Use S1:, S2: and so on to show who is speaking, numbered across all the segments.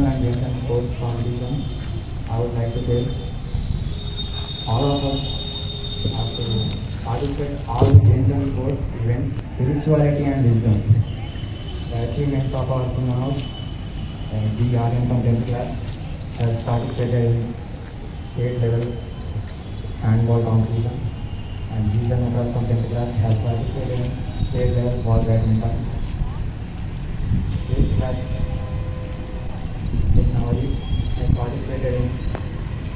S1: games and sports competition, I would like to say all of us have to participate all games and sports events, spirituality and wisdom. The achievements of our Kunanos and we are in from 10th class has participated in state level handball competition and Visa Nagras from 10th class has participated in state level ball badminton. Eighth class technology has participated in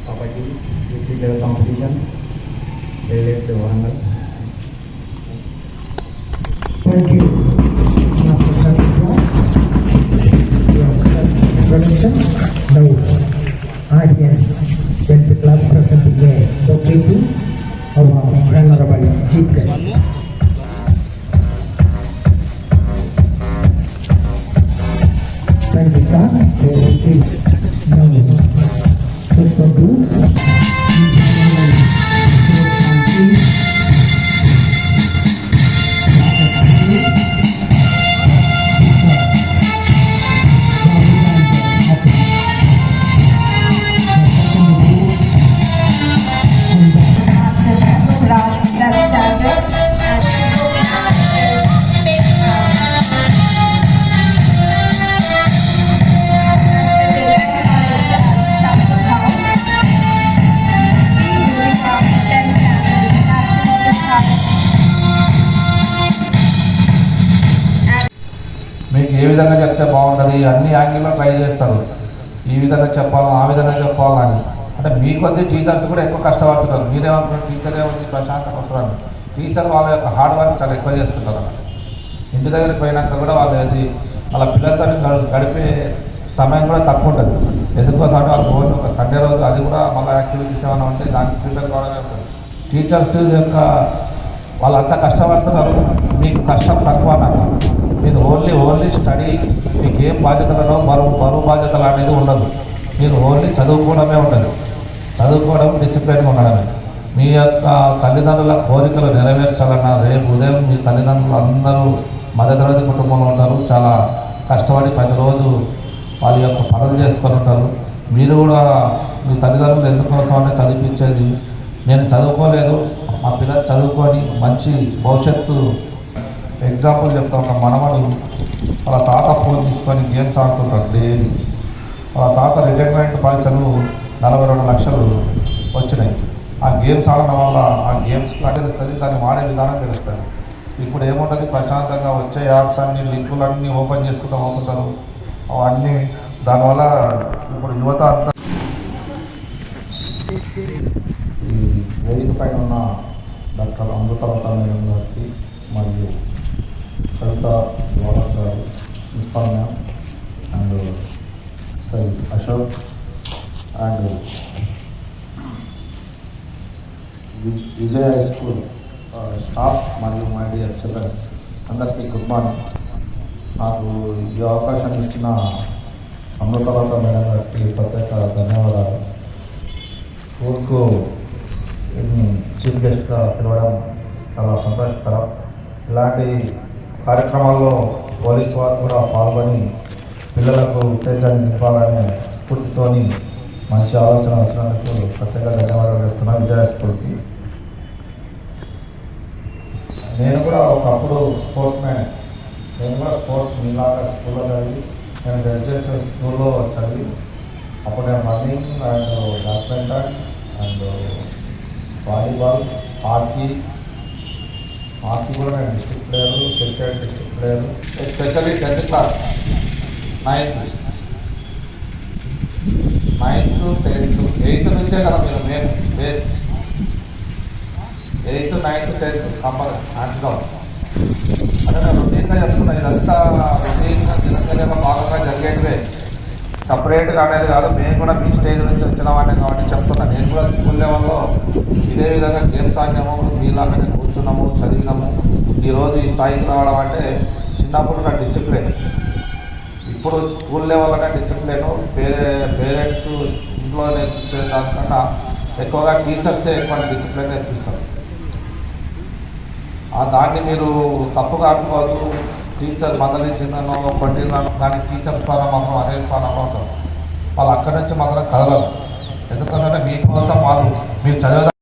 S1: Kabaddi district level competition related to Warangal.
S2: Thank you. Now, audience, 10th class present here, locating our honorable chief guest.
S3: ఏ విధంగా చెప్తే బాగుంటుంది? అన్ని యాంగిల్లో try చేస్తారు. ఈ విధంగా చెప్పాలి ఆ విధంగా చెప్పాలని అంటే మీ కొద్ది టీచర్స్ కూడా ఎక్కువ కష్టపడుతున్నారు మీరేమనుకుంటారు టీచరే ఉంది ప్రశాంతత వస్తుందని టీచర్ వాళ్ళ యొక్క హార్డ్ వర్క్ చాలా ఎక్కువ చేస్తుంటారు. ఇంటి దగ్గరికి పోయినాక కూడా వాళ్ళు అది వాళ్ళ పిల్లలతో గడిపే సమయం కూడా తక్కువ ఉంటుంది. ఎందుకోసం అంటే వాళ్ళు ఓన్లీ ఒక సండే రోజు అది కూడా మళ్ళీ యాక్టివిటీస్ ఏమైనా ఉంటే దానికి ప్రిపేర్ కావడమే ఉంటుంది టీచర్స్ యొక్క వాళ్ళంతా కష్టపడుతున్నారు మీకు కష్టం తక్కువ అన్నమాట మీరు ఓన్లీ ఓన్లీ స్టడీ మీకు ఏం బాధ్యతలలో బరువు బరువు బాధ్యతలు అనేది ఉండదు. మీరు ఓన్లీ చదువుకోవడమే ఉండదు. చదువుకోవడం డిసిప్లిన్గా ఉండడమే. మీ యొక్క తల్లిదండ్రుల కోరికలు నెరవేర్చాలన్న రేపు ఉదయం మీ తల్లిదండ్రులు అందరూ మధ్యతరగతి కుటుంబంలో ఉంటారు. చాలా కష్టపడి ప్రతిరోజు వాళ్ళ యొక్క పనులు చేసుకొని ఉంటారు. మీరు కూడా మీ తల్లిదండ్రులు ఎందుకోసం అంటే చదివించేది? నేను చదువుకోలేదు. మా పిల్లలు చదువుకొని మంచి భవిష్యత్తు ఎగ్జాంపుల్ చెప్తా ఒక మనవడు వాళ్ళ తాత ఫోన్ తీసుకొని గేమ్స్ ఆడుతుంటారు డైలీ వాళ్ళ తాత రిటైర్మెంట్ పైసలు నలభై రెండు లక్షలు వచ్చినాయి. ఆ గేమ్స్ ఆడడం వల్ల ఆ గేమ్స్ తెలుస్తుంది దాన్ని వాడే విధానం తెలుస్తుంది. ఇప్పుడు ఏముంటుంది? ప్రశాంతంగా వచ్చే యాప్స్ అన్ని లింకులన్నీ ఓపెన్ చేసుకుంటూ పోతుంటారు. అవన్నీ దానివల్ల ఇప్పుడు యువత అంతా ఈ వేదిక పైన ఉన్న doctor Amruthalatha Vijaya high school staff మరియు మై డియర్ చిల్డ్రన్ అందరికీ గుడ్ మార్నింగ్. నాకు ఈ అవకాశం ఇచ్చిన అమృతలత మేడం గారికి ప్రత్యేక ధన్యవాదాలు. స్కూల్కు చీఫ్ గెస్ట్గా పిలవడం చాలా సంతోషకరం. ఇలాంటి కార్యక్రమాల్లో పోలీస్ వారు కూడా పాల్గొని పిల్లలకు ఉత్తేజాన్ని నింపాలనే స్ఫూర్తితోని మంచి ఆలోచన వచ్చినందుకు ప్రత్యేక ధన్యవాదాలు చెప్తున్నాను విజయ స్కూల్కి. నేను కూడా ఒకప్పుడు స్పోర్ట్స్ మ్యాన్ నేను కూడా స్పోర్ట్స్ మీలాగా స్కూల్లో చదివి నేను గ్రాడ్యుయేషన్ స్కూల్లో చదివి అప్పుడు నేను running and badminton and volleyball hockey. Hockey కూడా నేను district player cricket district player. Especially tenth class ninth ninth tenth eighth నుంచే కదా మీరు main base eighth ninth tenth compel hands అంటే నేను రొటీన్గా చెప్తున్నా ఇదంతా రొటీన్గా దినచర్యలో భాగంగా జరిగేటివే. సపరేట్గా అనేది కాదు మేము కూడా మీ స్టేజ్ నుంచి వచ్చిన వాడిని కాబట్టి చెప్తున్నా. నేను కూడా స్కూల్ లెవెల్లో ఇదే విధంగా గేమ్స్ ఆడినాము మీలాగానే కూర్చున్నాము చదివినాము. ఈరోజు ఈ స్థాయికి రావడం అంటే చిన్నప్పుడు నా డిసిప్లిన్. ఇప్పుడు స్కూల్ లెవెల్లోనే డిసిప్లిన్. పేరే పేరెంట్స్ ఇంట్లో నేర్పించే దానికన్నా ఎక్కువగా టీచర్సే ఎక్కువ డిసిప్లిన్ నేర్పిస్తారు. దాన్ని మీరు తప్పుగా అనుకోవద్దు. టీచర్ మందలించిందనో కొట్టిందనో కానీ టీచర్ స్థానం మాత్రం అదే స్థానంలో ఉంటారు వాళ్ళు అక్కడి నుంచి మాత్రం కదలరు ఎందుకంటే మీకోసం వాళ్ళు మీరు చదివే